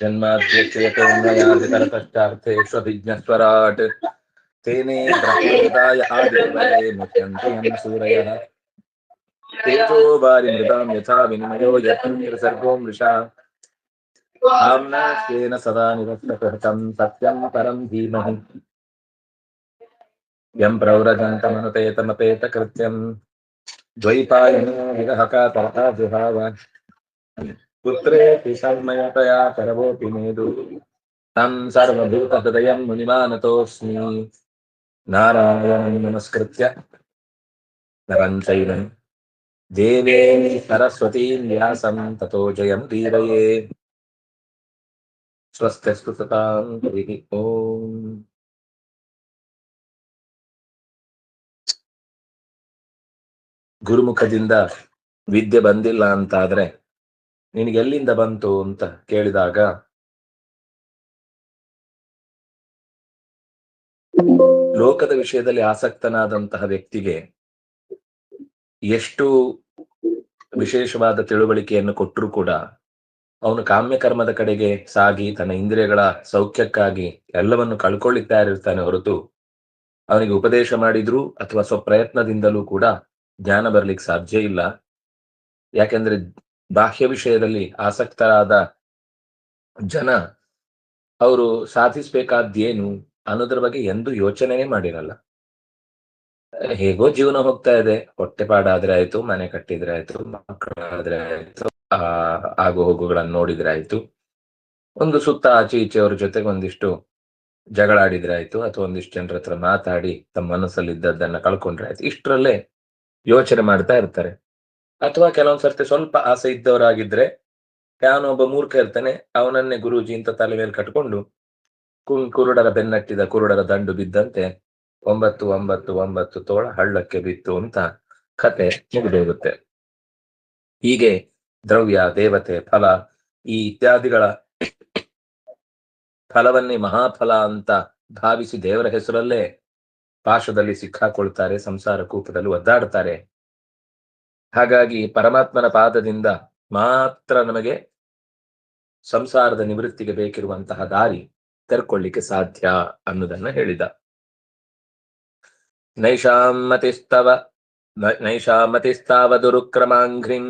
जन्माद्यक्षयतोन्मयादितरतश्चार्थेष्वभिज्ञस्वराट् तेने ब्रह्मदाय आदिवरे मुह्यन्ति सूरयः। तेजो वारिमृदां यथा विनिमयो यत्सर्गो मृषा आम्नास्तेन सदा निरस्तकृतं सत्यं परं धीमहि। यं प्रव्रजन्तमनुपेतमपेतकृत्यं द्वैपायनो विरहका तथा जुहाव। पुत्रेति सन्मयतया करवोऽपि मेदु तं सर्वभूतहृदयं मुनिमानतोऽस्मि नारायणं नमस्कृत्य नरं चैवं देवे सरस्वतीं व्यासं ततो जयं दीरये स्वस्त्यस्तु सतां हरिः ओम् ಗುರುಮುಖದಿಂದ ವಿದ್ಯೆ ಬಂದಿಲ್ಲ ಅಂತಾದ್ರೆ ನಿನಗೆ ಎಲ್ಲಿಂದ ಬಂತು ಅಂತ ಕೇಳಿದಾಗ, ಲೋಕದ ವಿಷಯದಲ್ಲಿ ಆಸಕ್ತನಾದಂತಹ ವ್ಯಕ್ತಿಗೆ ಎಷ್ಟು ವಿಶೇಷವಾದ ತಿಳುವಳಿಕೆಯನ್ನು ಕೊಟ್ಟರೂ ಕೂಡ ಅವನು ಕಾಮ್ಯ ಕರ್ಮದ ಕಡೆಗೆ ಸಾಗಿ ತನ್ನ ಇಂದ್ರಿಯಗಳ ಸೌಖ್ಯಕ್ಕಾಗಿ ಎಲ್ಲವನ್ನು ಕಳ್ಕೊಳ್ಳಿಕ್ ತಯಾರಿರ್ತಾನೆ ಹೊರತು ಅವನಿಗೆ ಉಪದೇಶ ಮಾಡಿದ್ರು ಅಥವಾ ಸ್ವಪ್ರಯತ್ನದಿಂದಲೂ ಕೂಡ ಜ್ಞಾನ ಬರ್ಲಿಕ್ಕೆ ಸಾಧ್ಯ ಇಲ್ಲ. ಯಾಕೆಂದ್ರೆ ಬಾಹ್ಯ ವಿಷಯದಲ್ಲಿ ಆಸಕ್ತರಾದ ಜನ ಅವರು ಸಾಧಿಸ್ಬೇಕಾದ್ದೇನು ಅನ್ನೋದ್ರ ಬಗ್ಗೆ ಎಂದು ಯೋಚನೆನೇ ಮಾಡಿರಲ್ಲ. ಹೇಗೋ ಜೀವನ ಹೋಗ್ತಾ ಇದೆ. ಹೊಟ್ಟೆಪಾಡಾದ್ರೆ ಆಯ್ತು, ಮನೆ ಕಟ್ಟಿದ್ರೆ ಆಯ್ತು, ಮಕ್ಕಳಾದ್ರೆ ಆಯ್ತು, ಆ, ಆಗು ಹೋಗುಗಳನ್ನು ನೋಡಿದ್ರೆ ಆಯ್ತು. ಒಂದು ಸುತ್ತ ಆಚೆ ಈಚೆ ಅವ್ರ ಜೊತೆಗೆ ಒಂದಿಷ್ಟು ಜಗಳ ಆಡಿದ್ರೆ ಆಯ್ತು, ಅಥವಾ ಒಂದಿಷ್ಟು ಜನರ ಹತ್ರ ಮಾತಾಡಿ ತಮ್ಮ ಮನಸ್ಸಲ್ಲಿ ಇದ್ದದ್ದನ್ನ ಕಳ್ಕೊಂಡ್ರೆ ಆಯ್ತು. ಇಷ್ಟರಲ್ಲೇ ಯೋಚನೆ ಮಾಡ್ತಾ ಇರ್ತಾರೆ. ಅಥವಾ ಕೆಲವೊಂದ್ ಸರ್ತಿ ಸ್ವಲ್ಪ ಆಸೆ ಇದ್ದವರಾಗಿದ್ರೆ ಯಾವನೊಬ್ಬ ಮೂರ್ಖ ಇರ್ತಾನೆ, ಅವನನ್ನೇ ಗುರೂಜಿ ಅಂತ ತಲೆ ಮೇಲೆ ಕಟ್ಕೊಂಡು ಕುರುಡರ ಬೆನ್ನಟ್ಟಿದ ಕುರುಡರ ದಂಡು ಬಿದ್ದಂತೆ ಒಂಬತ್ತು ಒಂಬತ್ತು ಒಂಬತ್ತು ತೋಳ ಹಳ್ಳಕ್ಕೆ ಬಿತ್ತು ಅಂತ ಕತೆ ಮುಗಿದೋಗುತ್ತೆ. ಹೀಗೆ ದ್ರವ್ಯ, ದೇವತೆ, ಫಲ, ಈ ಇತ್ಯಾದಿಗಳ ಫಲವನ್ನೇ ಮಹಾಫಲ ಅಂತ ಭಾವಿಸಿ ದೇವರ ಹೆಸರಲ್ಲೇ ಪಾಶದಲ್ಲಿ ಸಿಕ್ಕಾಕೊಳ್ತಾರೆ, ಸಂಸಾರ ಕೂಪದಲ್ಲಿ ಒದ್ದಾಡ್ತಾರೆ. ಹಾಗಾಗಿ ಪರಮಾತ್ಮನ ಪಾದದಿಂದ ಮಾತ್ರ ನಮಗೆ ಸಂಸಾರದ ನಿವೃತ್ತಿಗೆ ಬೇಕಿರುವಂತಹ ದಾರಿ ತೆರ್ಕೊಳ್ಳಿಕ್ಕೆ ಸಾಧ್ಯ ಅನ್ನೋದನ್ನ ಹೇಳಿದ. ನೈಷಾಮತಿಸ್ತವ ನೈಷಾಮತಿಸ್ತಾವ ದುರುಕ್ರಮಾಂಘ್ರಿಂ,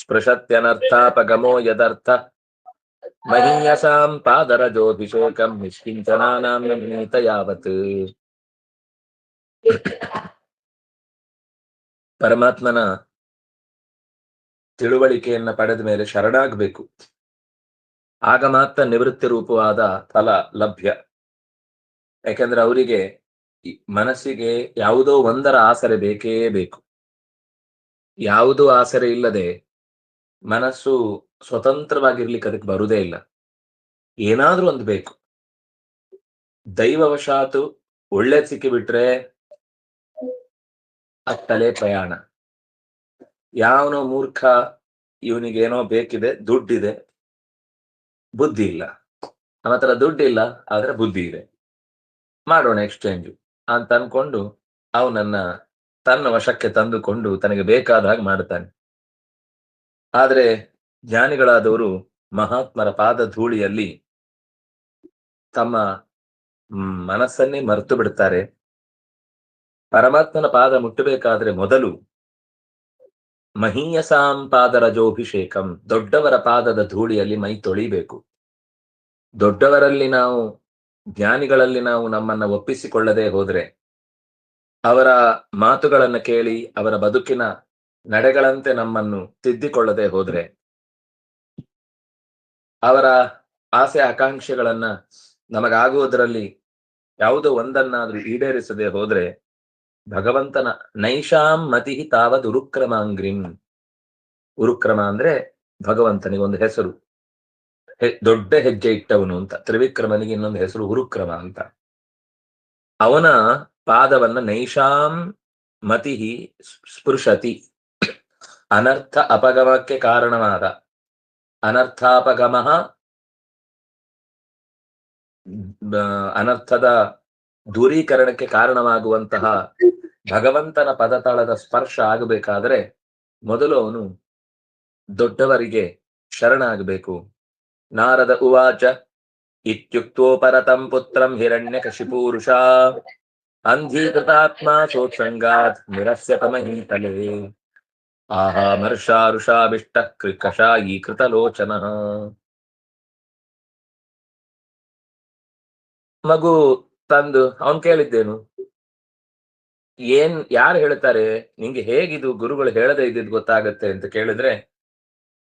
ಸ್ಪೃಶತ್ಯನರ್ಥಾಪಗಮೋ ಯದರ್ಥ, ಮಹೀಯಸಾಂ ಪಾದರಜೋಭಿಷೇಕಂ ನಿಷ್ಕಿಂಚನಾನಾಂ ಯಾವತ್. ಪರಮಾತ್ಮನ ತಿಳುವಳಿಕೆಯನ್ನ ಪಡೆದ ಮೇಲೆ ಶರಣಾಗಬೇಕು. ಆಗ ಮಾತ್ರ ನಿವೃತ್ತಿ ರೂಪವಾದ ಫಲ ಲಭ್ಯ. ಯಾಕೆಂದ್ರೆ ಅವರಿಗೆ ಮನಸ್ಸಿಗೆ ಯಾವುದೋ ಒಂದರ ಆಸರೆ ಬೇಕೇ ಬೇಕು. ಯಾವುದೋ ಆಸರೆ ಇಲ್ಲದೆ ಮನಸ್ಸು ಸ್ವತಂತ್ರವಾಗಿರ್ಲಿಕ್ಕೆ ಅದಕ್ಕೆ ಬರುವುದೇ ಇಲ್ಲ. ಏನಾದ್ರೂ ಒಂದು ಬೇಕು. ದೈವವಶಾತು ಒಳ್ಳೆ ಸಿಕ್ಕಿಬಿಟ್ರೆ ಅತ್ತಲೇ ಪ್ರಯಾಣ. ಯಾವನೋ ಮೂರ್ಖ ಇವನಿಗೇನೋ ಬೇಕಿದೆ, ದುಡ್ಡಿದೆ. ಬುದ್ಧಿ ಇಲ್ಲ. ನಮ್ಮ ಹತ್ರ ದುಡ್ಡಿಲ್ಲ ಆದ್ರೆ ಬುದ್ಧಿ ಇದೆ. ಮಾಡೋಣ ಎಕ್ಸ್ಚೇಂಜ್ ಅಂತ ಅನ್ಕೊಂಡು ಅವನನ್ನ ತನ್ನ ವಶಕ್ಕೆ ತಂದುಕೊಂಡು ತನಗೆ ಬೇಕಾದ ಹಾಗೆ ಮಾಡ್ತಾನೆ. ಆದ್ರೆ ಜ್ಞಾನಿಗಳಾದವರು ಮಹಾತ್ಮರ ಪಾದ ಧೂಳಿಯಲ್ಲಿ ತಮ್ಮ ಮನಸ್ಸನ್ನೇ ಮರೆತು ಬಿಡ್ತಾರೆ. ಪರಮಾತ್ಮನ ಪಾದ ಮುಟ್ಟಬೇಕಾದ್ರೆ ಮೊದಲು ಮಹೀಯಸಾಂ ಪಾದರಜೋಭಿಷೇಕಂ, ದೊಡ್ಡವರ ಪಾದದ ಧೂಳಿಯಲ್ಲಿ ಮೈ ತೊಳಿಬೇಕು. ದೊಡ್ಡವರಲ್ಲಿ ನಾವು, ಜ್ಞಾನಿಗಳಲ್ಲಿ ನಾವು ನಮ್ಮನ್ನ ಒಪ್ಪಿಸಿಕೊಳ್ಳದೆ ಹೋದ್ರೆ, ಅವರ ಮಾತುಗಳನ್ನು ಕೇಳಿ, ಅವರ ಬದುಕಿನ ನಡೆಗಳಂತೆ ನಮ್ಮನ್ನು ತಿದ್ದಿಕೊಳ್ಳದೆ ಹೋದ್ರೆ, ಅವರ ಆಸೆ ಆಕಾಂಕ್ಷೆಗಳನ್ನ ನಮಗಾಗುವುದರಲ್ಲಿ ಯಾವುದೋ ಒಂದನ್ನಾದ್ರೂ ಈಡೇರಿಸದೆ ಹೋದ್ರೆ ಭಗವಂತನ ನೈಷಾಂ ಮತಿ ತಾವದ್ ಉರುಕ್ರಮಾಂಗ್ರಿಂ. ಉರುಕ್ರಮ ಅಂದ್ರೆ ಭಗವಂತನಿಗೆ ಒಂದು ಹೆಸರು. ದೊಡ್ಡ ಹೆಜ್ಜೆ ಇಟ್ಟವನು ಅಂತ. ತ್ರಿವಿಕ್ರಮನಿಗೆ ಇನ್ನೊಂದು ಹೆಸರು ಉರುಕ್ರಮ ಅಂತ. ಅವನ ಪಾದವನ್ನ ನೈಷಾಂ ಮತಿ ಸ್ಪೃಶತಿ. ಅನರ್ಥ ಅಪಗಮಕ್ಕೆ ಕಾರಣವಾದ. ಅನರ್ಥಾಪಗಮ ಅನರ್ಥದ ದೂರೀಕರಣಕ್ಕೆ ಕಾರಣವಾಗುವಂತಹ ಭಗವಂತನ ಪದತಳದ ಸ್ಪರ್ಶ ಆಗಬೇಕಾದ್ರೆ ಮೊದಲು ಅವನು ದೊಡ್ಡವರಿಗೆ ಶರಣಾಗಬೇಕು. ನಾರದ ಉವಾಚ ಇತ್ಯುಕ್ತೋ ಪರತಂ ಪುತ್ರಂ ಹಿರಣ್ಯಕಶಿಪೂರುಷ ಅಂಧೀಕೃತಾತ್ಮ ಸೋತ್ಸಂಗಾತ್ ನಿರಸ್ಯ ತಮಹೀತಲೆ. ಆಹಾ ಮರ್ಷಾರುಷಾಭಿಷ್ಟ ಕೃಕಷಾಯೀಕೃತ ಲೋಚನ ಮಗು ತಂದು ಅವನ್ ಕೇಳಿದ್ದೇನು? ಏನ್, ಯಾರು ಹೇಳ್ತಾರೆ? ನಿಂಗೆ ಹೇಗಿದು? ಗುರುಗಳು ಹೇಳದೆ ಇದ್ದಿದ್ ಗೊತ್ತಾಗತ್ತೆ ಅಂತ ಕೇಳಿದ್ರೆ,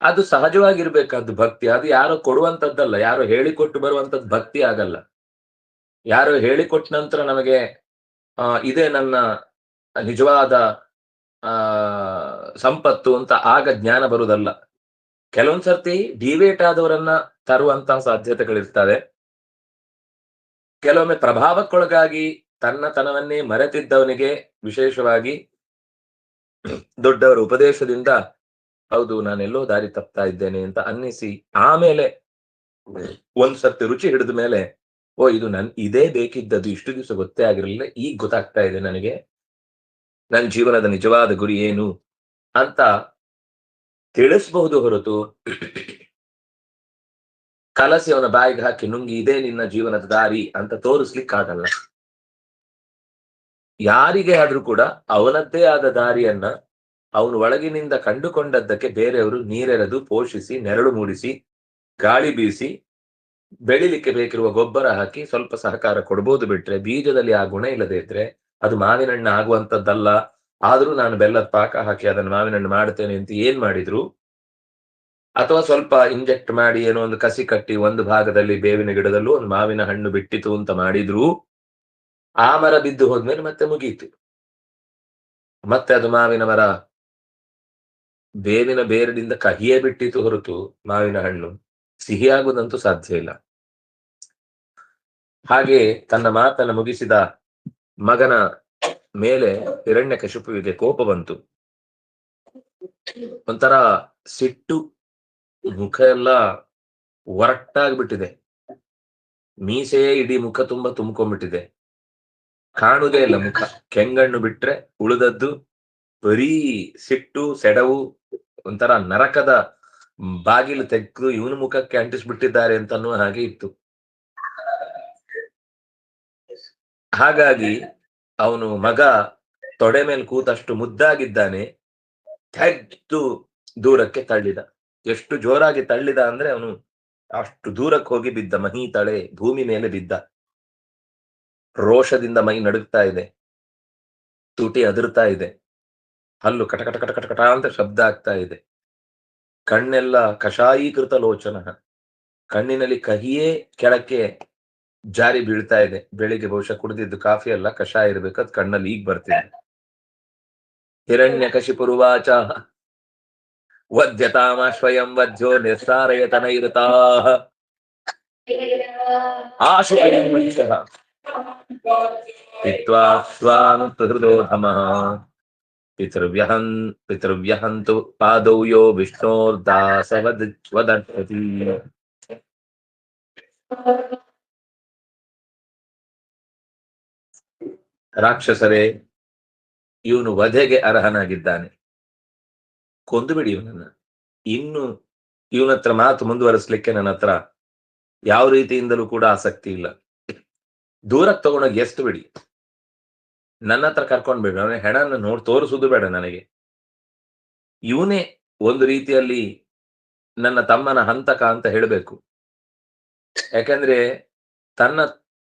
ಅದು ಸಹಜವಾಗಿರ್ಬೇಕಾದ್ದು ಭಕ್ತಿ. ಅದು ಯಾರೋ ಕೊಡುವಂತದ್ದಲ್ಲ ಯಾರೋ ಹೇಳಿಕೊಟ್ಟು ಬರುವಂತದ್ದು ಭಕ್ತಿ ಆಗಲ್ಲ. ಯಾರೋ ಹೇಳಿಕೊಟ್ಟ ನಂತರ ನಮಗೆ, ಆ, ಇದೇ ನನ್ನ ನಿಜವಾದ, ಆ, ಸಂಪತ್ತು ಅಂತ ಆಗ ಜ್ಞಾನ ಬರುವುದಲ್ಲ. ಕೆಲವೊಂದ್ಸರ್ತಿ ಡಿವೇಟ್ ಆದವರನ್ನ ತರುವಂತಹ ಸಾಧ್ಯತೆಗಳಿರ್ತವೆ. ಕೆಲವೊಮ್ಮೆ ಪ್ರಭಾವಕ್ಕೊಳಗಾಗಿ ತನ್ನತನವನ್ನೇ ಮರೆತಿದ್ದವನಿಗೆ ವಿಶೇಷವಾಗಿ ದೊಡ್ಡವರ ಉಪದೇಶದಿಂದ ಹೌದು, ನಾನೆಲ್ಲೋ ದಾರಿ ತಪ್ತಾ ಇದ್ದೇನೆ ಅಂತ ಅನ್ನಿಸಿ ಆಮೇಲೆ ಒಂದ್ ಸರ್ತಿ ರುಚಿ ಹಿಡಿದ ಮೇಲೆ, ಓ, ಇದು ನನ್, ಇದೇ ಬೇಕಿದ್ದದ್ದು, ಇಷ್ಟು ದಿವಸ ಗೊತ್ತೇ ಆಗಿರಲಿಲ್ಲ, ಈಗ ಗೊತ್ತಾಗ್ತಾ ಇದೆ ನನಗೆ. ನನ್ನ ಜೀವನದ ನಿಜವಾದ ಗುರಿ ಏನು ಅಂತ ತಿಳಿಸಬಹುದು ಹೊರತು ಕಲಸಿ ಅವನ ಬಾಯಿಗೆ ಹಾಕಿ ನುಂಗಿ, ಇದೇ ನಿನ್ನ ಜೀವನದ ದಾರಿ ಅಂತ ತೋರಿಸ್ಲಿಕ್ಕಾಗಲ್ಲ. ಯಾರಿಗೆ ಆದ್ರೂ ಕೂಡ ಅವನದ್ದೇ ಆದ ದಾರಿಯನ್ನ ಅವನು ಒಳಗಿನಿಂದ ಕಂಡುಕೊಂಡದ್ದಕ್ಕೆ ಬೇರೆಯವರು ನೀರೆರೆದು ಪೋಷಿಸಿ, ನೆರಳು ಮೂಡಿಸಿ, ಗಾಳಿ ಬೀಸಿ, ಬೆಳಿಲಿಕ್ಕೆ ಬೇಕಿರುವ ಗೊಬ್ಬರ ಹಾಕಿ ಸ್ವಲ್ಪ ಸಹಕಾರ ಕೊಡ್ಬೋದು ಬಿಟ್ರೆ, ಬೀಜದಲ್ಲಿ ಆ ಗುಣ ಇಲ್ಲದೆ ಇದ್ರೆ ಅದು ಮಾವಿನ ಹಣ್ಣು ಆಗುವಂತದ್ದಲ್ಲ ಆದ್ರೂ ನಾನು ಬೆಲ್ಲದ ಪಾಕ ಹಾಕಿ ಅದನ್ನು ಮಾವಿನ ಹಣ್ಣು ಮಾಡ್ತೇನೆ ಅಂತ ಏನ್ ಮಾಡಿದ್ರು? ಅಥವಾ ಸ್ವಲ್ಪ ಇಂಜೆಕ್ಟ್ ಮಾಡಿ ಏನೋ ಒಂದು ಕಸಿ ಕಟ್ಟಿ ಒಂದು ಭಾಗದಲ್ಲಿ ಬೇವಿನ ಗಿಡದಲ್ಲೂ ಒಂದು ಮಾವಿನ ಹಣ್ಣು ಬಿಟ್ಟಿತು ಅಂತ ಮಾಡಿದ್ರು ಆ ಮರ ಬಿದ್ದು ಹೋದ್ಮೇಲೆ ಮತ್ತೆ ಮುಗೀತು. ಮತ್ತೆ ಅದು ಮಾವಿನ ಮರ ಬೇವಿನ ಬೇರಿನಿಂದ ಕಹಿಯೇ ಬಿಟ್ಟಿತು ಹೊರತು ಮಾವಿನ ಹಣ್ಣು ಸಿಹಿಯಾಗುವುದಂತೂ ಸಾಧ್ಯ ಇಲ್ಲ. ಹಾಗೆ ತನ್ನ ಮಾತನ್ನು ಮುಗಿಸಿದ ಮಗನ ಮೇಲೆ ಹಿರಣ್ಯ ಕಶುಪುವಿಗೆ ಕೋಪ ಬಂತು. ಒಂಥರ ಸಿಟ್ಟು ಮುಖ ಎಲ್ಲ ಒರಟ್ಟಾಗ್ಬಿಟ್ಟಿದೆ. ಮೀಸೆಯೇ ಇಡೀ ಮುಖ ತುಂಬಾ ತುಂಬ್ಕೊಂಡ್ಬಿಟ್ಟಿದೆ. ಕಾಣುದೇ ಇಲ್ಲ ಮುಖ. ಕೆಂಗಣ್ಣು ಬಿಟ್ರೆ ಉಳಿದದ್ದು ಬರೀ ಸಿಟ್ಟು, ಸೆಡವು ಒಂಥರ ನರಕದ ಬಾಗಿಲು ತೆಗೆದು ಇವನ ಮುಖಕ್ಕೆ ಅಂಟಿಸ್ಬಿಟ್ಟಿದ್ದಾರೆ ಅಂತ ಅನ್ನೋ ಹಾಗೆ ಇತ್ತು. ಹಾಗಾಗಿ ಅವನು ಮಗ ತೊಡೆ ಮೇಲೆ ಕೂತಷ್ಟು ಮುದ್ದಾಗಿದ್ದಾನೆ. ತೆಗ್ದು ದೂರಕ್ಕೆ ತಳ್ಳಿದ. ಎಷ್ಟು ಜೋರಾಗಿ ತಳ್ಳಿದ ಅಂದ್ರೆ ಅವನು ಅಷ್ಟು ದೂರಕ್ಕೆ ಹೋಗಿ ಬಿದ್ದ ಮಹಿ ತಳೆ ಭೂಮಿ ಮೇಲೆ ಬಿದ್ದ. ರೋಷದಿಂದ ಮೈ ನಡುಗ್ತಾ ಇದೆ. ತುಟಿ ಅದರ್ತಾ ಇದೆ. ಹಲ್ಲು ಕಟಕಟ ಕಟ ಕಟ ಅಂತ ಶಬ್ದ ಆಗ್ತಾ ಇದೆ. ಕಣ್ಣೆಲ್ಲ ಕಷಾಯೀಕೃತ ಲೋಚನ. ಕಣ್ಣಿನಲ್ಲಿ ಕಹಿಯೇ ಕೆಳಕ್ಕೆ ಜಾರಿ ಬೀಳ್ತಾ ಇದೆ. ಬೆಳಿಗ್ಗೆ ಬಹುಶಃ ಕುಡಿದಿದ್ದು ಕಾಫಿ ಅಲ್ಲ ಕಷಾಯ ಇರ್ಬೇಕು ಅದು ಕಣ್ಣಲ್ಲಿ ಈಗ ಬರ್ತಿದೆ. ಹಿರಣ್ಯ ಕಶಿಪುರುವಾಚ ಸ್ವಯಂ ವದ್ಯೋ ನಿಸ್ಸಾರಯತನೈರತಾ ಆಶು पित्वा स्वानुहृदोधमः पितृव्यहन् पितृव्यहन्तु पादौ यो विष्णोर्दासवद वदर्शति ರಾಕ್ಷಸರೇ ಇವನು ವಧೆಗೆ ಅರ್ಹನಾಗಿದ್ದಾನೆ ಕೊಂದು ಬಿಡಿ ಇವನನ್ನ. ಇನ್ನು ಇವನ ಹತ್ರ ಮಾತು ಮುಂದುವರಿಸ್ಲಿಕ್ಕೆ ನನ್ನ ಹತ್ರ ಯಾವ ರೀತಿಯಿಂದಲೂ ಕೂಡ ಆಸಕ್ತಿ ಇಲ್ಲ. ದೂರಕ್ಕೆ ತಗೊಂಡೋಗಿ ಎಷ್ಟು ಬಿಡಿ. ನನ್ನ ಹತ್ರ ಕರ್ಕೊಂಡ್ ಬಿಡ ಅವನ ಹೆಣನ ನೋಡ್ ತೋರಿಸುದು ಬೇಡ ನನಗೆ. ಇವನೇ ಒಂದು ರೀತಿಯಲ್ಲಿ ನನ್ನ ತಮ್ಮನ ಹಂತಕ ಅಂತ ಹೇಳಬೇಕು. ಯಾಕಂದ್ರೆ ತನ್ನ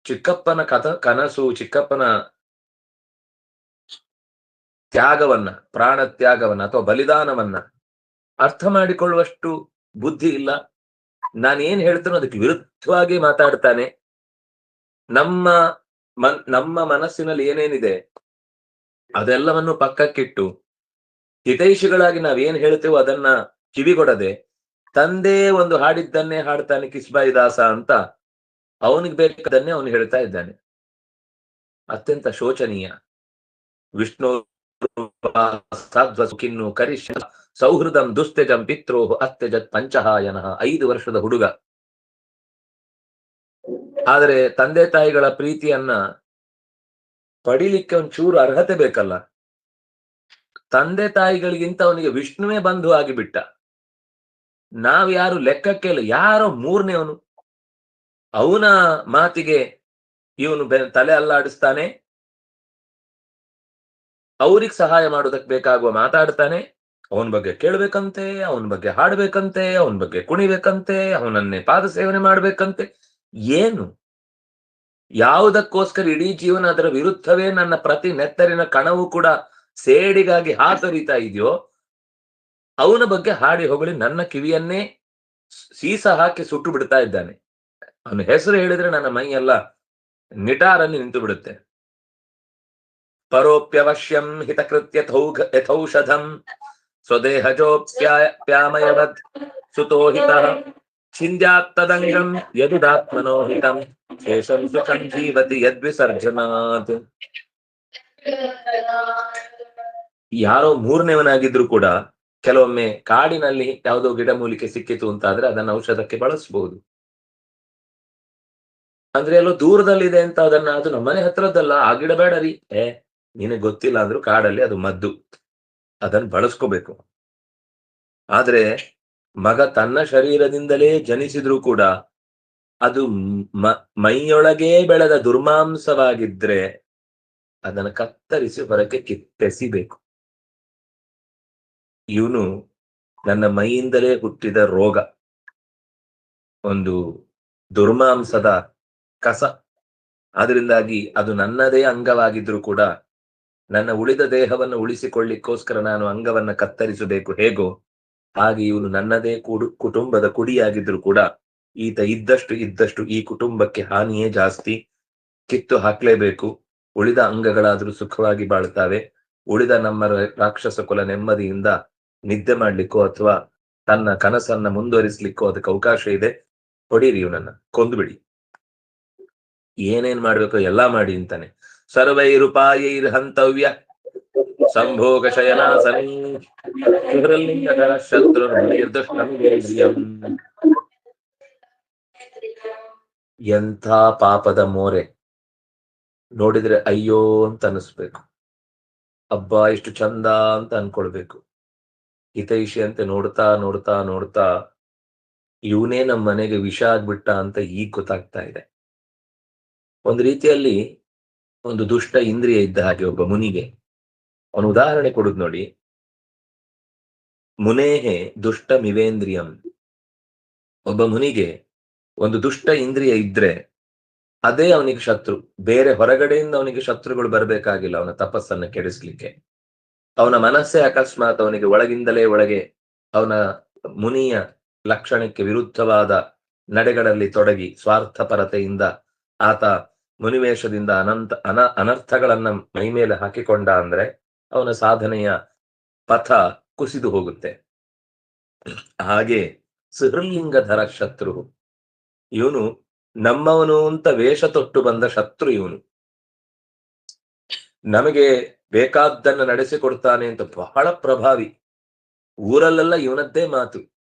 ಚಿಕ್ಕಪ್ಪನ ಕಥ, ಕನಸು, ಚಿಕ್ಕಪ್ಪನ ತ್ಯಾಗವನ್ನ ಪ್ರಾಣ ತ್ಯಾಗವನ್ನ ಅಥವಾ ಬಲಿದಾನವನ್ನ ಅರ್ಥ ಮಾಡಿಕೊಳ್ಳುವಷ್ಟು ಬುದ್ಧಿ ಇಲ್ಲ. ನಾನೇನ್ ಹೇಳ್ತೇನೋ ಅದಕ್ಕೆ ವಿರುದ್ಧವಾಗಿ ಮಾತಾಡ್ತಾನೆ. ನಮ್ಮ ನಮ್ಮ ಮನಸ್ಸಿನಲ್ಲಿ ಏನೇನಿದೆ ಅದೆಲ್ಲವನ್ನು ಪಕ್ಕಕ್ಕಿಟ್ಟು ಹಿತೈಷಿಗಳಾಗಿ ನಾವೇನ್ ಹೇಳ್ತೇವೋ ಅದನ್ನ ಕಿವಿಗೊಡದೆ ತಂದೆ ಒಂದು ಹಾಡಿದ್ದನ್ನೇ ಹಾಡ್ತಾನೆ ಕಿಸ್ಬಾಯಿ ದಾಸ ಅಂತ ಅವನಿಗೆ ಬೇಕಾದನ್ನೇ ಅವನು ಹೇಳ್ತಾ ಇದ್ದಾನೆ. ಅತ್ಯಂತ ಶೋಚನೀಯ. ವಿಷ್ಣು ಕಿನ್ನು ಕರಿಷ ಸೌಹೃದಂ ದುಸ್ತೆಜಂ ಪಿತ್ರೋ ಅತ್ಯಜತ್ ಪಂಚಹಾಯನ. ಐದು ವರ್ಷದ ಹುಡುಗ. ಆದರೆ ತಂದೆ ತಾಯಿಗಳ ಪ್ರೀತಿಯನ್ನ ಪಡಿಲಿಕ್ಕೆ ಒಂಚೂರು ಅರ್ಹತೆ ಬೇಕಲ್ಲ. ತಂದೆ ತಾಯಿಗಳಿಗಿಂತ ಅವನಿಗೆ ವಿಷ್ಣುವೇ ಬಂಧು ಆಗಿಬಿಟ್ಟ. ನಾವ್ ಯಾರು ಲೆಕ್ಕಕ್ಕೆ ಇಲ್ಲ, ಯಾರೋ ಮೂರನೇವನು ಅವನ. ಮಾತಿಗೆ ಇವನು ತಲೆ ಅಲ್ಲಾಡಿಸ್ತಾನೆ. ಅವ್ರಿಗೆ ಸಹಾಯ ಮಾಡೋದಕ್ಕೆ ಬೇಕಾಗುವ ಮಾತಾಡ್ತಾನೆ, ಅವನ ಬಗ್ಗೆ ಕೇಳ್ಬೇಕಂತೆ, ಅವನ ಬಗ್ಗೆ ಹಾಡ್ಬೇಕಂತೆ, ಅವನ ಬಗ್ಗೆ ಕುಣಿಬೇಕಂತೆ, ಅವನನ್ನೇ ಪಾದ ಸೇವನೆ ಮಾಡ್ಬೇಕಂತೆ. ಏನು? ಯಾವುದಕ್ಕೋಸ್ಕರ ಇಡೀ ಜೀವನ ಅದರ ವಿರುದ್ಧವೇ ನನ್ನ ಪ್ರತಿ ನೆತ್ತರಿನ ಕಣವು ಕೂಡ ಸೇಡಿಗಾಗಿ ಹಾತೊರಿತಾ ಇದೆಯೋ, ಅವನ ಬಗ್ಗೆ ಹಾಡಿ ಹೊಗಳಿ ನನ್ನ ಕಿವಿಯನ್ನೇ ಸೀಸ ಹಾಕಿ ಸುಟ್ಟು ಬಿಡ್ತಾ ಇದ್ದಾನೆ. ಅವನ ಹೆಸರು ಹೇಳಿದ್ರೆ ನನ್ನ ಮೈ ಎಲ್ಲ ನಿಟಾರಲ್ಲಿ ನಿಂತು ಬಿಡುತ್ತೆ. ಪರೋಪ್ಯವಶ್ಯಂ ಹಿತಕೃತ್ಯ ಯಥೌಷಧಂ ಸ್ವದೇಹಜೋಪ್ಯಾಮಯವತ್ ಸುತೋಹಿತ ಚಿಂದ್ಯಾತ್ತದಂಗಂ ಯದುದಾತ್ಮನೋ ಹಿತಂ ಶೇಷಂ ಸುಖಂ ಜೀವತಿ ಯದ್ವಿಸರ್ಜನಾತ್ ಯಾರೋ ಮೂರನೇವನಾಗಿದ್ರು ಕೂಡ ಕೆಲವೊಮ್ಮೆ ಕಾಡಿನಲ್ಲಿ ಯಾವುದೋ ಗಿಡಮೂಲಿಕೆ ಸಿಕ್ಕಿತು ಅಂತಾದ್ರೆ ಅದನ್ನ ಔಷಧಕ್ಕೆ ಬಳಸಬಹುದು ಅಂದ್ರೆ ಎಲ್ಲೋ ದೂರದಲ್ಲಿದೆ ಅಂತ ಅದನ್ನ, ಅದು ನಮ್ಮನೆ ಹತ್ರದ್ದಲ್ಲ, ಆ ಗಿಡ ಬೇಡ ರೀ ಏ ನಿನಗೆ ಗೊತ್ತಿಲ್ಲ ಅಂದ್ರೂ ಕಾಡಲ್ಲಿ ಅದು ಮದ್ದು. ಅದನ್ನು ಬಳಸ್ಕೋಬೇಕು. ಆದ್ರೆ ಮಗ ತನ್ನ ಶರೀರದಿಂದಲೇ ಜನಿಸಿದ್ರು ಕೂಡ ಅದು ಮೈಯೊಳಗೇ ಬೆಳೆದ ದುರ್ಮಾಂಸವಾಗಿದ್ರೆ ಅದನ್ನು ಕತ್ತರಿಸಿ ಹೊರಕ್ಕೆ ಕಿತ್ತೆಸಿಬೇಕು. ಇವನು ನನ್ನ ಮೈಯಿಂದಲೇ ಹುಟ್ಟಿದ ರೋಗ. ಒಂದು ದುರ್ಮಾಂಸದ ಕಸ. ಆದ್ರಿಂದಾಗಿ ಅದು ನನ್ನದೇ ಅಂಗವಾಗಿದ್ರು ಕೂಡ ನನ್ನ ಉಳಿದ ದೇಹವನ್ನು ಉಳಿಸಿಕೊಳ್ಳಿಕ್ಕೋಸ್ಕರ ನಾನು ಅಂಗವನ್ನ ಕತ್ತರಿಸಬೇಕು. ಹೇಗೋ? ಹಾಗೆ ಇವನು ನನ್ನದೇ ಕುಡು, ಕುಟುಂಬದ ಕುಡಿಯಾಗಿದ್ರು ಕೂಡ ಈತ ಇದ್ದಷ್ಟು ಇದ್ದಷ್ಟು ಈ ಕುಟುಂಬಕ್ಕೆ ಹಾನಿಯೇ ಜಾಸ್ತಿ. ಕಿತ್ತು ಹಾಕ್ಲೇಬೇಕು. ಉಳಿದ ಅಂಗಗಳಾದ್ರೂ ಸುಖವಾಗಿ ಬಾಳ್ತಾವೆ ಉಳಿದ ನಮ್ಮ ರಾಕ್ಷಸ ಕುಲ ನೆಮ್ಮದಿಯಿಂದ ನಿದ್ದೆ ಮಾಡ್ಲಿಕ್ಕೋ ಅಥವಾ ತನ್ನ ಕನಸನ್ನ ಮುಂದುವರಿಸ್ಲಿಕ್ಕೋ ಅದಕ್ಕೆ ಅವಕಾಶ ಇದೆ. ಹೊಡೀರಿ ಇವನನ್ನ. ಕೊಂದ್ಬಿಡಿ. ಏನೇನ್ ಮಾಡ್ಬೇಕೋ ಎಲ್ಲಾ ಮಾಡಿ ಅಂತಾನೆ. ಸರ್ವೈರುಪಾಯೈರ್ ಹಂತವ್ಯ ಸಂಭೋಗ ಶತ್ರು ಎಂಥ ಪಾಪದ ಮೋರೆ. ನೋಡಿದ್ರೆ ಅಯ್ಯೋ ಅಂತ ಅನಿಸ್ಬೇಕು. ಅಬ್ಬಾ ಎಷ್ಟು ಚಂದ ಅಂತ ಅನ್ಕೊಳ್ಬೇಕು. ಹಿತೈಷಿ ಅಂತ ನೋಡ್ತಾ ನೋಡ್ತಾ ನೋಡ್ತಾ ಇವನೇ ನಮ್ಮ ಮನೆಗೆ ವಿಷ ಆಗ್ಬಿಟ್ಟ ಅಂತ ಈಗ ಗೊತ್ತಾಗ್ತಾ ಇದೆ. ಒಂದು ರೀತಿಯಲ್ಲಿ ಒಂದು ದುಷ್ಟ ಇಂದ್ರಿಯ ಇದ್ದ ಹಾಗೆ ಒಬ್ಬ ಮುನಿಗೆ. ಅವನು ಉದಾಹರಣೆ ಕೊಡುದು ನೋಡಿ. ಮುನೇಹೆ ದುಷ್ಟ ಮಿವೇಂದ್ರಿಯಂ ಒಬ್ಬ ಮುನಿಗೆ ಒಂದು ದುಷ್ಟ ಇಂದ್ರಿಯ ಇದ್ರೆ ಅದೇ ಅವನಿಗೆ ಶತ್ರು. ಬೇರೆ ಹೊರಗಡೆಯಿಂದ ಅವನಿಗೆ ಶತ್ರುಗಳು ಬರಬೇಕಾಗಿಲ್ಲ ಅವನ ತಪಸ್ಸನ್ನು ಕೆಡಿಸ್ಲಿಕ್ಕೆ. ಅವನ ಮನಸ್ಸೇ ಅಕಸ್ಮಾತ್ ಅವನಿಗೆ ಒಳಗಿಂದಲೇ ಒಳಗೆ ಅವನ ಮುನಿಯ ಲಕ್ಷಣಕ್ಕೆ ವಿರುದ್ಧವಾದ ನಡೆಗಳಲ್ಲಿ ತೊಡಗಿ ಸ್ವಾರ್ಥಪರತೆಯಿಂದ ಆತ ಮುನಿವೇಶದಿಂದ ಅನಂತ, ಅನ, ಅನರ್ಥಗಳನ್ನ ಮೈಮೇಲೆ ಹಾಕಿಕೊಂಡ ಅಂದ್ರೆ ಅವನ ಸಾಧನೆಯ ಪಥ ಕುಸಿದು ಹೋಗುತ್ತೆ. ಹಾಗೆ ಸುಹೃಲಿಂಗಧರ ಶತ್ರು. ಇವನು ನಮ್ಮವನು ಅಂತ ವೇಷ ತೊಟ್ಟು ಬಂದ ಶತ್ರು ಇವನು. ನಮಗೆ ಬೇಕಾದ್ದನ್ನ ನಡೆಸಿಕೊಡ್ತಾನೆ ಅಂತ ಬಹಳ ಪ್ರಭಾವಿ. ಊರಲ್ಲೆಲ್ಲ ಇವನದ್ದೇ ಮಾತು.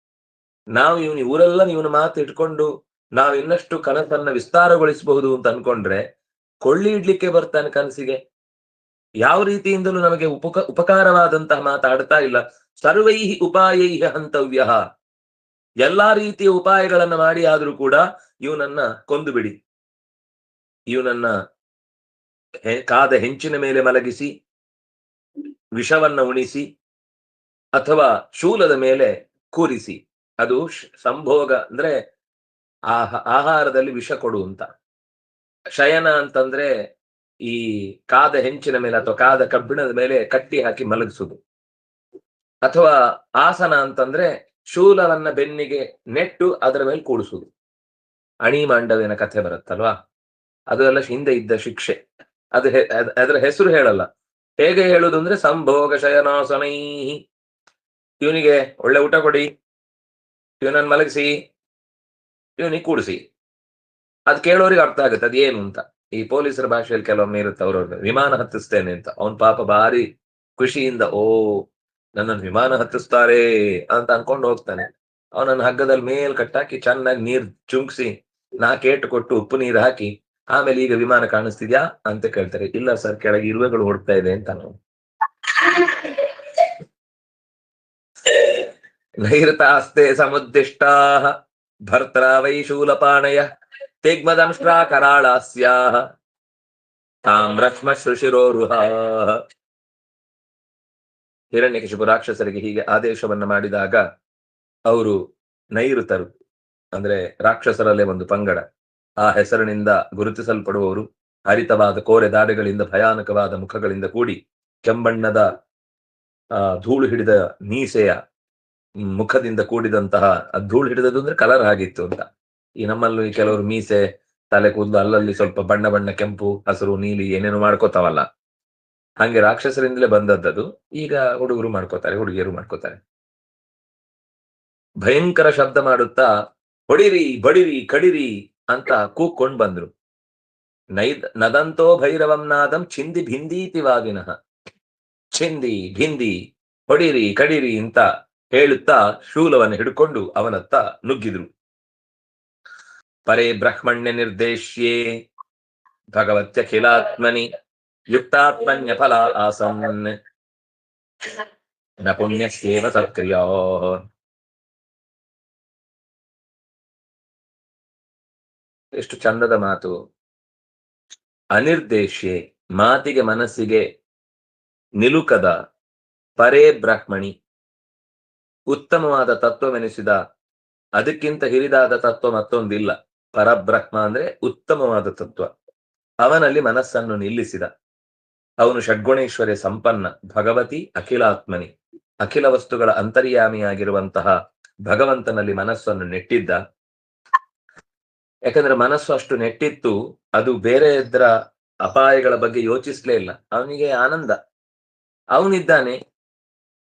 ನಾವು ಇವನು ಊರೆಲ್ಲ ಇವನ ಮಾತು ಇಟ್ಕೊಂಡು ನಾವು ಇನ್ನಷ್ಟು ಕನಸನ್ನ ವಿಸ್ತಾರಗೊಳಿಸಬಹುದು ಅಂತ ಅನ್ಕೊಂಡ್ರೆ ಕೊಳ್ಳಿ ಇಡ್ಲಿಕ್ಕೆ ಬರ್ತಾನೆ ಕನಸಿಗೆ. ಯಾವ ರೀತಿಯಿಂದಲೂ ನಮಗೆ ಉಪಕ, ಉಪಕಾರವಾದಂತಹ ಮಾತಾಡ್ತಾ ಇಲ್ಲ. ಸರ್ವೈಹಿ ಉಪಾಯೈ ಹಂತವ್ಯ ಎಲ್ಲಾ ರೀತಿಯ ಉಪಾಯಗಳನ್ನ ಮಾಡಿ ಆದ್ರೂ ಕೂಡ ಇವನನ್ನ ಕೊಂದು ಬಿಡಿ ಇವನನ್ನ ಕಾದ ಹೆಂಚಿನ ಮೇಲೆ ಮಲಗಿಸಿ, ವಿಷವನ್ನ ಉಣಿಸಿ, ಅಥವಾ ಶೂಲದ ಮೇಲೆ ಕೂರಿಸಿ. ಅದು ಸಂಭೋಗ ಅಂದ್ರೆ ಆಹ, ಆಹಾರದಲ್ಲಿ ವಿಷ ಕೊಡು ಅಂತ. ಶಯನ ಅಂತಂದ್ರೆ ಈ ಕಾದ ಹೆಂಚಿನ ಮೇಲೆ ಅಥವಾ ಕಾದ ಕಬ್ಬಿಣದ ಮೇಲೆ ಕಟ್ಟಿ ಹಾಕಿ ಮಲಗಿಸುದು ಅಥವಾ ಆಸನ ಅಂತಂದ್ರೆ ಶೂಲವನ್ನ ಬೆನ್ನಿಗೆ ನೆಟ್ಟು ಅದರ ಮೇಲೆ ಕೂಡಿಸುದು ಅಣಿ ಮಾಂಡವಿನ ಕಥೆ ಬರುತ್ತಲ್ವಾ? ಅದು ಎಲ್ಲ ಹಿಂದೆ ಇದ್ದ ಶಿಕ್ಷೆ. ಅದ್- ಅದರ ಹೆಸರು ಹೇಳಲ್ಲ. ಹೇಗೆ ಹೇಳುದು ಅಂದ್ರೆ ಸಂಭೋಗ ಶಯನಾಸನೈ ಇವನಿಗೆ ಒಳ್ಳೆ ಊಟ ಕೊಡಿ. ಇವನನ್ನು ಮಲಗಿಸಿ. ಇವನಿಗೆ ಕೂಡಿಸಿ. ಅದ್ ಕೇಳೋರಿಗೆ ಅರ್ಥ ಆಗುತ್ತೆ ಅದೇನು ಅಂತ. ಈ ಪೊಲೀಸರ ಭಾಷೆಯಲ್ಲಿ ಕೆಲವೊಮ್ಮೆ ಇರುತ್ತೆ ಅವ್ರವ್ರ ವಿಮಾನ ಹತ್ತಿಸ್ತೇನೆ ಅಂತ. ಅವನ್ ಪಾಪ ಭಾರಿ ಖುಷಿಯಿಂದ, ಓ ನನ್ನನ್ನು ವಿಮಾನ ಹತ್ತಿಸ್ತಾರೆ ಅಂತ ಅನ್ಕೊಂಡು ಹೋಗ್ತಾನೆ. ಅವನನ್ನ ಹಗ್ಗದಲ್ಲಿ ಮೇಲ್ ಕಟ್ಟಾಕಿ ಚೆನ್ನಾಗಿ ನೀರ್ ಚುಂಕ್ಸಿ ನಾಕೇಟು ಕೊಟ್ಟು ಉಪ್ಪು ನೀರು ಹಾಕಿ, ಆಮೇಲೆ ಈಗ ವಿಮಾನ ಕಾಣಿಸ್ತಿದ್ಯಾ ಅಂತ ಕೇಳ್ತಾರೆ. ಇಲ್ಲ ಸರ್, ಕೆಳಗೆ ಇರುವೆಗಳು ಹೊಡ್ತಾ ಇದೆ ಅಂತ ನಾವು ನೈಋತಾಸ್ತೆ ಸಮುದ್ದಿಷ್ಟಾ ಭರ್ತ್ರ ವೈ ಶೂಲಪಾಣಯ ತಿಗ್ಮದಂಷ್ಟ್ರಾ ಕರಾಳಾಸ್ಯಾಹ ತಾಮ್ರಶ್ಮ ಶೃಶಿರೋರುಹ ಹಿರಣ್ಯಕಶಿಪು ರಾಕ್ಷಸರಿಗೆ ಹೀಗೆ ಆದೇಶವನ್ನ ಮಾಡಿದಾಗ ಅವರು ನೈರುತರು ಅಂದ್ರೆ ರಾಕ್ಷಸರಲ್ಲೇ ಒಂದು ಪಂಗಡ, ಆ ಹೆಸರಿನಿಂದ ಗುರುತಿಸಲ್ಪಡುವವರು, ಹರಿತವಾದ ಕೋರೆ ದಾಡೆಗಳಿಂದ ಭಯಾನಕವಾದ ಮುಖಗಳಿಂದ ಕೂಡಿ ಕೆಂಬಣ್ಣದ ಧೂಳು ಹಿಡಿದ ಮೀಸೆಯ ಮುಖದಿಂದ ಕೂಡಿದಂತಹ ಧೂಳು ಹಿಡಿದದ್ದು ಅಂದ್ರೆ ಕಲರ್ ಆಗಿತ್ತು ಅಂತ. ಈ ನಮ್ಮಲ್ಲಿ ಕೆಲವರು ಮೀಸೆ, ತಲೆ ಕೂದಲು ಅಲ್ಲಲ್ಲಿ ಸ್ವಲ್ಪ ಬಣ್ಣ ಬಣ್ಣ ಕೆಂಪು, ಹಸಿರು, ನೀಲಿ ಏನೇನು ಮಾಡ್ಕೋತಾವಲ್ಲ. ಹಂಗೆ ರಾಕ್ಷಸರಿಂದಲೇ ಬಂದದ್ದದು. ಈಗ ಹುಡುಗರು ಮಾಡ್ಕೋತಾರೆ, ಹುಡುಗಿಯರು ಮಾಡ್ಕೋತಾರೆ. ಭಯಂಕರ ಶಬ್ದ ಮಾಡುತ್ತಾ, ಹೊಡಿರಿ, ಬಡಿರಿ, ಕಡಿರಿ ಅಂತ ಕೂಕ್ಕೊಂಡ್ ಬಂದ್ರು. ನೈದ್, ನದಂತೋ ಭೈರವಂ ನಾದಂ ಚಿಂದಿ ಭಿಂದೀತಿ ವಾಗಿನಃ ಚಿಂದಿ ಭಿಂದಿ, ಹೊಡಿರಿ, ಕಡಿರಿ ಅಂತ ಹೇಳುತ್ತಾ ಶೂಲವನ್ನು ಹಿಡ್ಕೊಂಡು ಅವನತ್ತ ನುಗ್ಗಿದ್ರು. ಪರೇ ಬ್ರಹ್ಮಣ್ಯ ನಿರ್ದೇಶ್ಯೇ ಭಗವತ್ಯಖಿಲಾತ್ಮನಿ ಯುಕ್ತಾತ್ಮನ್ಯ ಫಲ ಆಸನ್ನ ಪುಣ್ಯಸ್ಯೇವ ಸತ್ಕ್ರಿಯೋ. ಎಷ್ಟು ಚಂದದ ಮಾತು. ಅನಿರ್ದೇಶ್ಯೆ ಮಾತಿಗೆ ಮನಸ್ಸಿಗೆ ನಿಲುಕದ ಪರೇ ಬ್ರಾಹ್ಮಣಿ ಉತ್ತಮವಾದ ತತ್ವವೆನಿಸಿದ, ಅದಕ್ಕಿಂತ ಹಿರಿದಾದ ತತ್ವ ಮತ್ತೊಂದಿಲ್ಲ. ಪರಬ್ರಹ್ಮ ಅಂದ್ರೆ ಉತ್ತಮವಾದ ತತ್ವ. ಅವನಲ್ಲಿ ಮನಸ್ಸನ್ನು ನಿಲ್ಲಿಸಿದ. ಅವನು ಷಡ್ಗುಣೇಶ್ವರಿ ಸಂಪನ್ನ, ಭಗವತಿ ಅಖಿಲಾತ್ಮನಿ. ಅಖಿಲ ವಸ್ತುಗಳ ಅಂತರ್ಯಾಮಿಯಾಗಿರುವಂತಹ ಭಗವಂತನಲ್ಲಿ ಮನಸ್ಸನ್ನು ನೆಟ್ಟಿದ್ದ. ಯಾಕಂದ್ರೆ ಮನಸ್ಸು ಅಷ್ಟು ನೆಟ್ಟಿತ್ತು, ಅದು ಬೇರೆ ಇದ್ರ ಅಪಾಯಗಳ ಬಗ್ಗೆ ಯೋಚಿಸ್ಲೇ ಇಲ್ಲ. ಅವನಿಗೆ ಆನಂದ. ಅವನಿದ್ದಾನೆ.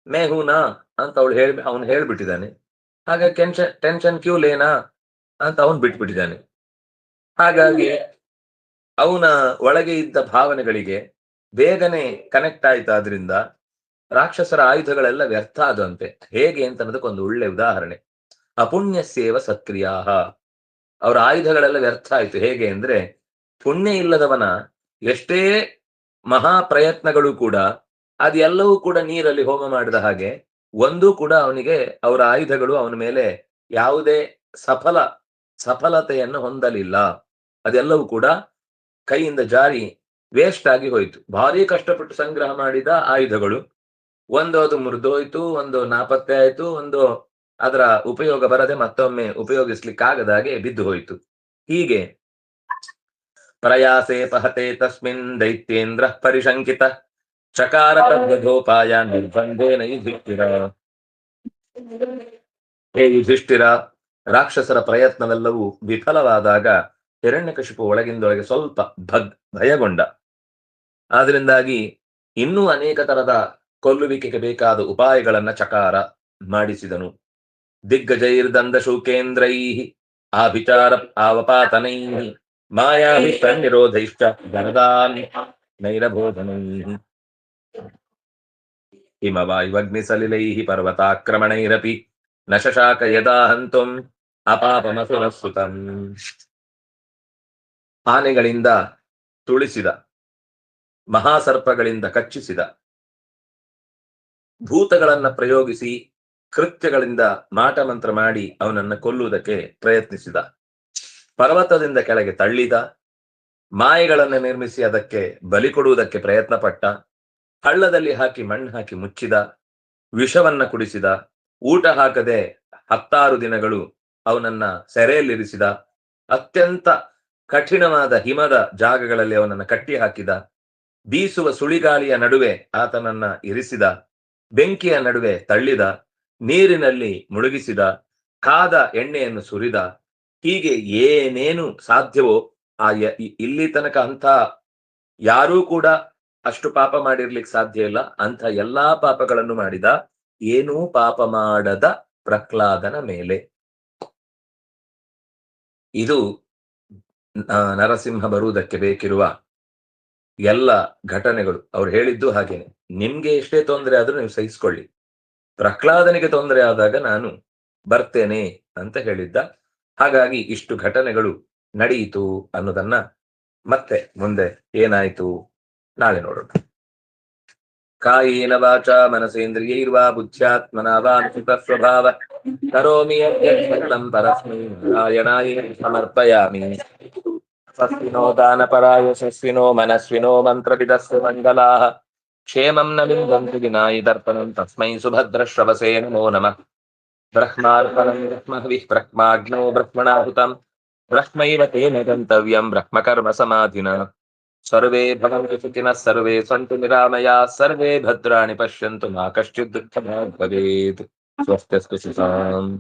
ಮೇಹುನಾ ಅಂತ ಅವಳು ಹೇಳಿ ಅವನು ಹೇಳ್ಬಿಟ್ಟಿದ್ದಾನೆ. ಹಾಗೆ ಟೆನ್ಷನ್ ಟೆನ್ಷನ್ ಕ್ಯೂ ಲೇನಾ ಅಂತ ಅವನು ಬಿಟ್ಬಿಟ್ಟಿದ್ದಾನೆ. ಹಾಗಾಗಿ ಅವನ ಒಳಗೆ ಇದ್ದ ಭಾವನೆಗಳಿಗೆ ಬೇಗನೆ ಕನೆಕ್ಟ್ ಆಯ್ತಾದ್ರಿಂದ ರಾಕ್ಷಸರ ಆಯುಧಗಳೆಲ್ಲ ವ್ಯರ್ಥ ಆದಂತೆ. ಹೇಗೆ ಅಂತ ಅನ್ನೋದಕ್ಕೊಂದು ಒಳ್ಳೆ ಉದಾಹರಣೆ. ಅಪುಣ್ಯ ಸೇವ ಸಕ್ರಿಯಾಹ ಅವರ ಆಯುಧಗಳೆಲ್ಲ ವ್ಯರ್ಥ ಆಯ್ತು. ಹೇಗೆ ಅಂದ್ರೆ ಪುಣ್ಯ ಇಲ್ಲದವನ ಎಷ್ಟೇ ಮಹಾ ಪ್ರಯತ್ನಗಳು ಕೂಡ ಅದೆಲ್ಲವೂ ಕೂಡ ನೀರಲ್ಲಿ ಹೋಮ ಮಾಡಿದ ಹಾಗೆ ಒಂದೂ ಕೂಡ ಅವನಿಗೆ ಅವರ ಆಯುಧಗಳು ಅವನ ಮೇಲೆ ಯಾವುದೇ ಸಫಲ, ಸಫಲತೆಯನ್ನು ಹೊಂದಲಿಲ್ಲ. ಅದೆಲ್ಲವೂ ಕೂಡ ಕೈಯಿಂದ ಜಾರಿ ವೇಸ್ಟ್ ಆಗಿ ಹೋಯಿತು. ಭಾರಿ ಕಷ್ಟಪಟ್ಟು ಸಂಗ್ರಹ ಮಾಡಿದ ಆಯುಧಗಳು. ಒಂದು ಅದು ಮುರಿದೋಯ್ತು, ಒಂದು ನಾಪತ್ತೆ ಆಯ್ತು, ಒಂದು ಅದರ ಉಪಯೋಗ ಬರದೆ ಮತ್ತೊಮ್ಮೆ ಉಪಯೋಗಿಸ್ಲಿಕ್ಕಾಗದ ಹಾಗೆ ಬಿದ್ದು ಹೋಯ್ತು. ಹೀಗೆ ಪ್ರಯಾಸೆ ಪಹತೆ ತಸ್ಮಿನ್ ದೈತ್ಯೇಂದ್ರ ಪರಿಶಂಕಿತ. ಚಕಾರ ತದ್ಗಧೋಪಾಯ ನಿರ್ಬಂಧೇನ ಯುಧಿಷ್ಠಿರ ಹೇ ಯುಧಿಷ್ಠಿರ ರಾಕ್ಷಸರ ಪ್ರಯತ್ನವೆಲ್ಲವೂ ವಿಫಲವಾದಾಗ ಹಿರಣ್ಯಕಶಿಪು ಒಳಗಿಂದೊಳಗೆ ಸ್ವಲ್ಪ ಭಗ್ ಭಯಗೊಂಡ. ಆದ್ರಿಂದಾಗಿ ಇನ್ನೂ ಅನೇಕ ತರದ ಕೊಲ್ಲುವಿಕೆಗೆ ಬೇಕಾದ ಉಪಾಯಗಳನ್ನ ಚಕಾರ ಮಾಡಿಸಿದನು. ದಿಗ್ಗಜೈರ್ದಂದ ಶೂಕೇಂದ್ರೈ ವಿಚಾರ ಆವಪಾತನೈ ಮಾಯಾಭಿಷ್ಟ ನಿರೋಧೈಶ್ಚ ಗರದಾನ್ ನೈರಬೋಧನೈ ಹಿಮವಾಯುವಗ್ನಿಸಲಿಲೈ ಪರ್ವತಾಕ್ರಮಣೈರಪಿ. ನ ಶಶಾಕ ಯದಾ ಹಂತುಂ ಅಪಾಪಮಸುರಸುತಂ ಆನೆಗಳಿಂದ ತುಳಿಸಿದ, ಮಹಾಸರ್ಪಗಳಿಂದ ಕಚ್ಚಿಸಿದ. ಭೂತಗಳನ್ನ ಪ್ರಯೋಗಿಸಿ, ಕೃತ್ಯಗಳಿಂದ ಮಾಟಮಂತ್ರ ಮಾಡಿ ಅವನನ್ನ ಕೊಲ್ಲುವುದಕ್ಕೆ ಪ್ರಯತ್ನಿಸಿದ. ಪರ್ವತದಿಂದ ಕೆಳಗೆ ತಳ್ಳಿದ, ಮಾಯೆಗಳನ್ನು ನಿರ್ಮಿಸಿ ಅದಕ್ಕೆ ಬಲಿ ಕೊಡುವುದಕ್ಕೆ ಪ್ರಯತ್ನ ಪಟ್ಟ ಹಳ್ಳದಲ್ಲಿ ಹಾಕಿ ಮಣ್ಣು ಹಾಕಿ ಮುಚ್ಚಿದ, ವಿಷವನ್ನ ಕುಡಿಸಿದ, ಊಟ ಹಾಕದೆ ಹತ್ತಾರು ದಿನಗಳು ಅವನನ್ನ ಸೆರೆಯಲ್ಲಿರಿಸಿದ, ಅತ್ಯಂತ ಕಠಿಣವಾದ ಹಿಮದ ಜಾಗಗಳಲ್ಲಿ ಅವನನ್ನ ಕಟ್ಟಿ ಹಾಕಿದ, ಬೀಸುವ ಸುಳಿಗಾಳಿಯ ನಡುವೆ ಆತನನ್ನ ಇರಿಸಿದ, ಬೆಂಕಿಯ ನಡುವೆ ತಳ್ಳಿದ, ನೀರಿನಲ್ಲಿ ಮುಳುಗಿಸಿದ, ಕಾದ ಎಣ್ಣೆಯನ್ನು ಸುರಿದ, ಹೀಗೆ ಏನೇನು ಸಾಧ್ಯವೋ ಆ ಇಲ್ಲಿ ತನಕ ಅಂತ ಯಾರೂ ಕೂಡ ಅಷ್ಟು ಪಾಪ ಮಾಡಿರ್ಲಿಕ್ಕೆ ಸಾಧ್ಯ ಇಲ್ಲ. ಅಂತ ಎಲ್ಲಾ ಪಾಪಗಳನ್ನು ಮಾಡಿದ ಏನೂ ಪಾಪ ಮಾಡದ ಪ್ರಹ್ಲಾದನ ಮೇಲೆ. ಇದು ನರಸಿಂಹ ಬರುವುದಕ್ಕೆ ಬೇಕಿರುವ ಎಲ್ಲ ಘಟನೆಗಳು. ಅವ್ರು ಹೇಳಿದ್ದು ಹಾಗೇನೆ. ನಿಮ್ಗೆ ಎಷ್ಟೇ ತೊಂದರೆ ಆದ್ರೂ ನೀವು ಸಹಿಸ್ಕೊಳ್ಳಿ. ಪ್ರಹ್ಲಾದನಿಗೆ ತೊಂದರೆ ಆದಾಗ ನಾನು ಬರ್ತೇನೆ ಅಂತ ಹೇಳಿದ್ದ. ಹಾಗಾಗಿ ಇಷ್ಟು ಘಟನೆಗಳು ನಡೆಯಿತು ಅನ್ನೋದನ್ನ ಮತ್ತೆ ಮುಂದೆ ಏನಾಯ್ತು? നാഥനോടുണ്ട് കായേന വാച മനസേന്ദ്രിയൈർവാ ബുദ്ധ്യാത്മനാ വാ സ്വഭാവ കരോമി യജ്ഞം പരസ്മൈ നാരായണായ സമർപ്പയാമി സസ്വിനോ ദാനപരായ സസ്വിനോ മനസ്വിനോ മന്ത്രവിദസ് മംഗലാഹ ക്ഷേമം ന വിന്ദന്തി വിനായി ദർപ്പണം തസ്മൈ സുഭദ്രശ്രവസേ നമോ നമ ബ്രഹ്മാർപ്പണം ബ്രഹ്മഹവിഃ ബ്രഹ്മാഗ്നോ ബ്രഹ്മണാഹുതം ബ്രഹ്മൈവ തേന ഗന്തവ്യം ബ്രഹ്മകർമ്മ സമാധിന सर्वे भवन्तु सुखिनः सर्वे सन्तु निरामया, सर्वे भद्राणि पश्यन्तु, मा कश्चित् दुःखभाग् भवेत्। स्वस्त्यस्तु सुताम्